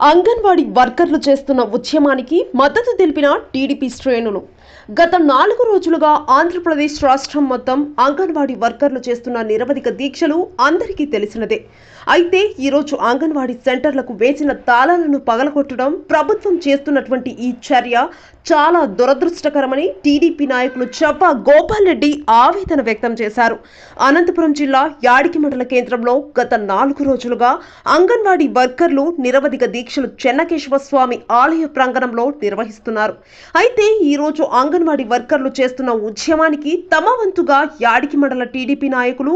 అంగన్వాడీ వర్కర్లు చేస్తున్న ఉద్యమానికి మద్దతు తెలిపిన టీడీపీ శ్రేణులు. గత నాలుగు రోజులుగా ఆంధ్రప్రదేశ్ రాష్ట్రం మొత్తం అంగన్వాడీ వర్కర్లు చేస్తున్న నిరవధిక దీక్షలు అందరికీ తెలిసినదే. అయితే ఈరోజు అంగన్వాడీ సెంటర్లకు వేసిన తాళాలను పగలగొట్టడం ప్రభుత్వం చేస్తున్నటువంటి ఈ చర్య చాలా దురదృష్టకరమని టీడీపీ నాయకులు చవ్వ గోపాల్ రెడ్డి ఆవేదన వ్యక్తం చేశారు. అనంతపురం జిల్లా యాడికి మండల కేంద్రంలో గత నాలుగు రోజులుగా అంగన్వాడీ వర్కర్లు నిరవధిక దీక్షలు చెన్నకేశవ స్వామి ఆలయ ప్రాంగణంలో నిర్వహిస్తున్నారు. అయితే ఈ రోజు అంగన్వాడీ వర్కర్లు చేస్తున్న ఉద్యమానికి తమ వంతుగా యాడికి మండల టీడీపీ నాయకులు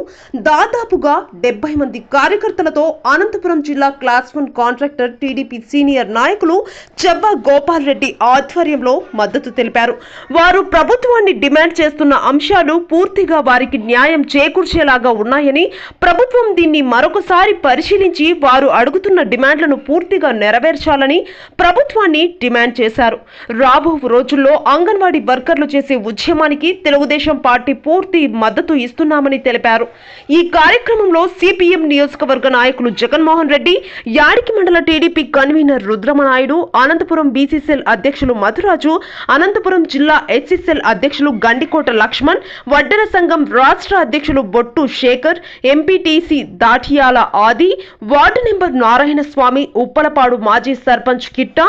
దాదాపుగా డెబ్బై మంది కార్యకర్తలతో అనంతపురం జిల్లా class one contractor TDP senior నాయకులు చెవ్వ గోపాల్ రెడ్డి ఆధ్వర్యంలో మద్దతు తెలిపారు. వారు ప్రభుత్వాన్ని డిమాండ్ చేస్తున్న అంశాలు పూర్తిగా వారికి న్యాయం చేకూర్చేలాగా ఉన్నాయని ప్రభుత్వం దీన్ని మరొకసారి పరిశీలించి వారు అడుగుతున్న డిమాండ్లను పూర్తిగా నెరవేర్చాలని ప్రభుత్వాన్ని డిమాండ్ చేశారు. రాబో రోజుల్లో అంగన్వాడీ వర్కర్లు చేసే ఉద్యమానికి తెలుగుదేశం పార్టీ పూర్తి మద్దతు ఇస్తున్నామని తెలిపారు. ఈ కార్యక్రమంలో సిపిఎం నియోజకవర్గ నాయకులు జగన్మోహన్ రెడ్డి యాడికి మండల TDP convener Rudrama Naidu Anantapur BCCL అధ్యక్షులు మధురాజు అనంతపురం జిల్లా హెచ్సిఎల్ అధ్యక్షులు గండికోట లక్ష్మణ్ వడ్డెర సంఘం రాష్ట్ర అధ్యక్షులు బొట్టు శేఖర్ ఎంపీటీసీ దాఠియాల ఆది వార్డు నెంబర్ నారాయణ స్వామి ఉప్పలపాడు మాజీ సర్పంచ్ కిట్టా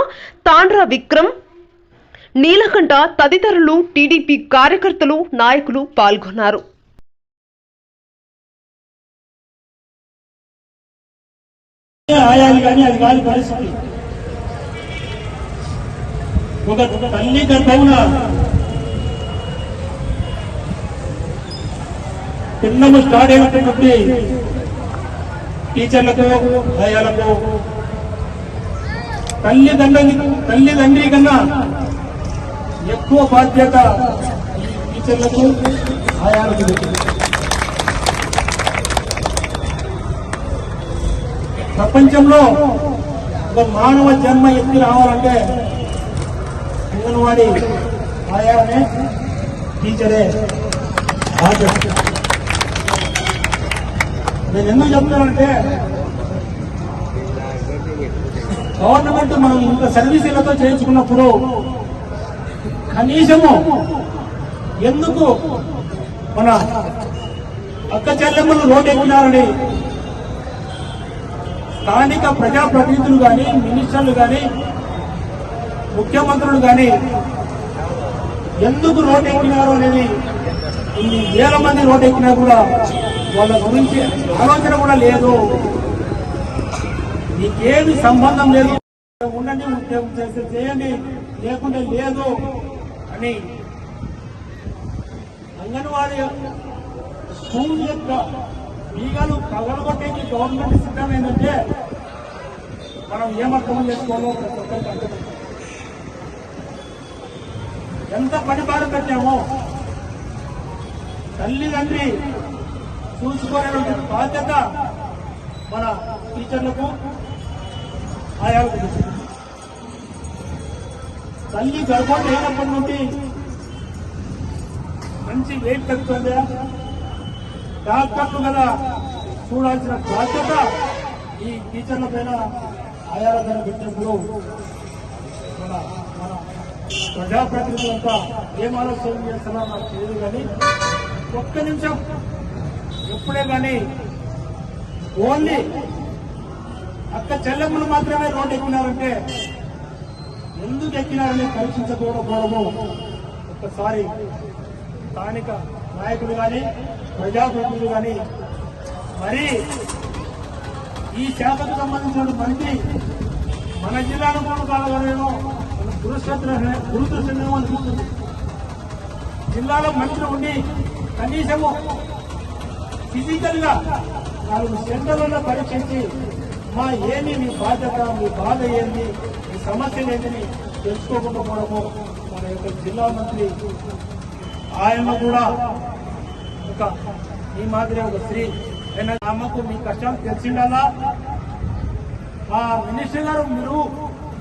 తాండ్ర విక్రమ్ నీలకంఠ తదితరులు టీడీపీ కార్యకర్తలు నాయకులు పాల్గొన్నారు. ఒక తల్లి గర్భమున పిన్నము స్టార్ట్ అయినటువంటి టీచర్లకు ఆయాలకు తల్లిదండ్రులు తల్లిదండ్రి కన్నా ఎక్కువ బాధ్యత టీచర్లకు ఆయాలకు ప్రపంచంలో ఒక మానవ జన్మ ఎత్తి రావాలంటే అంగన్వాడీ ఆయానే టీచరే బాధ్యత. నేను ఎందుకు చెప్తున్నానంటే గవర్నమెంట్ మనం ఇంత సర్వీసులతో చేయించుకున్నప్పుడు కనీసము ఎందుకు? మన అక్క చెల్లెమ్మలు రోడ్డు ఎక్కున్నారని స్థానిక ప్రజాప్రతినిధులు కానీ మినిస్టర్లు కానీ ముఖ్యమంత్రులు కానీ ఎందుకు రోడ్డు ఎక్కినారు అనేది ఇన్ని వేల మంది రోడ్డు ఎక్కినా కూడా వాళ్ళ గురించి ఆలోచన కూడా లేదు. మీకేమి సంబంధం లేదు. ఉండండి ఉద్యోగం చేస్తే చేయండి. లేకుంటే లేదు. అని అంగన్వాడీ స్కూల్ యొక్క ఈగలు పగలగొట్టేకి గవర్నమెంట్ సిద్ధమైందంటే మనం ఏమర్థం చేసుకోవాలో ప్రతి ఒక్కరికి అర్థం ఎంత పని బాధ పెట్టామో తల్లిదండ్రి చూసుకోలేటువంటి బాధ్యత మన టీచర్లకు ఆయాలకు తల్లి గర్భం లేనప్పటి నుండి మంచి వెయిట్ తగ్గుతుందా డాక్టర్లు కదా చూడాల్సిన బాధ్యత ఈ టీచర్ల పైన ఆయాల పైన పెట్టినప్పుడు మన మన ప్రజాప్రతినిధులంతా ఏం ఆలోచన చేస్తున్నా నాకు తెలియదు కానీ ఒక్క నిమిషం ఎప్పుడే కానీ ఓన్లీ అక్క చెల్లెమ్మలు మాత్రమే రోడ్డు ఎక్కినారంటే ఎందుకు ఎక్కినారని పరీక్షించకపోవడము? ఒక్కసారి స్థానిక నాయకులు కానీ ప్రజాప్రతినిధులు కానీ మరి ఈ శాఖకు సంబంధించిన మంత్రి మన జిల్లాను కూడా కావాలేమో మన దురదృష్టం అనిపిస్తుంది జిల్లాలో మంత్రి ఉండి కనీసము ఫిజికల్గా నాలుగు సెంటర్లలో పరీక్షించి మా ఏమి మీ బాధ్యత మీ బాధ ఏంది మీ సమస్యలు ఏంటని తెలుసుకోకుండా పోవడము మన యొక్క జిల్లా మంత్రి ఆయన కూడా ఒక ఈ మాదిరి ఒక స్త్రీ ఆయన ఆమెకు మీ కష్టం తెలిసిండాలా? ఆ మినిస్టర్ గారు మీరు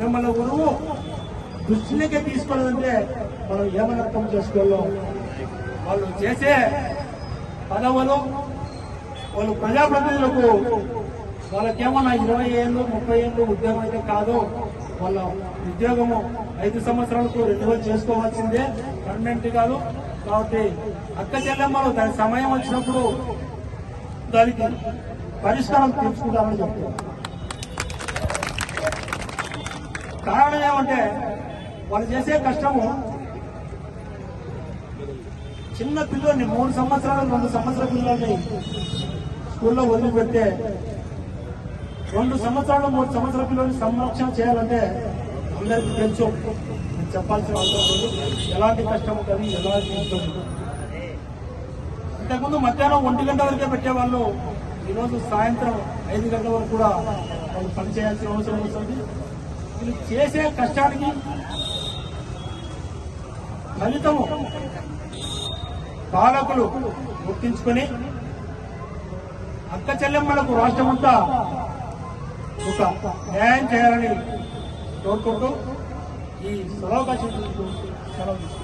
మిమ్మల్ని గురువు దృష్టిలోకి తీసుకోవాలంటే మనం ఏమని అర్థం చేసుకోవాలో? వాళ్ళు చేసే పదవులు వాళ్ళు ప్రజాప్రతినిధులకు వాళ్ళకేమన్నా ఇరవై ఏళ్ళు ముప్పై ఏళ్ళు ఉద్యోగం అయితే కాదు వాళ్ళ ఉద్యోగము ఐదు సంవత్సరాలకు రెన్యువల్ చేసుకోవాల్సిందే. పర్మనెంట్ కాదు. కాబట్టి అక్క చెల్లెమ్మలు దాని సమయం వచ్చినప్పుడు దానికి పరిష్కారం తెలుసుకుంటామని చెప్తున్నారు. కారణం ఏమంటే వాళ్ళు చేసే కష్టము చిన్న పిల్లల్ని మూడు సంవత్సరాలు రెండు సంవత్సరాల పిల్లల్ని స్కూల్లో వదిలిపెడితే రెండు సంవత్సరాలు మూడు సంవత్సరాల పిల్లల్ని సంరక్షణ చేయాలంటే అందరికీ తెలుసు. చెప్పాల్సిన అవసరం ఎలాంటి కష్టం ఉంటుంది ఎలాంటి ఇష్టం ఇంతకుముందు మధ్యాహ్నం ఒంటి గంట వరకే పెట్టేవాళ్ళు ఈరోజు సాయంత్రం ఐదు గంటల వరకు కూడా వాళ్ళు పనిచేయాల్సిన అవసరం వస్తుంది. వీళ్ళు చేసే కష్టానికి ఫలితము పాలకులు గుర్తించుకొని అక్క చెల్లెమ్మలకు రాష్ట్రమంతా ఒక న్యాయం చేయాలని కోరుకుంటూ ఈ సలవకాశం సెలవు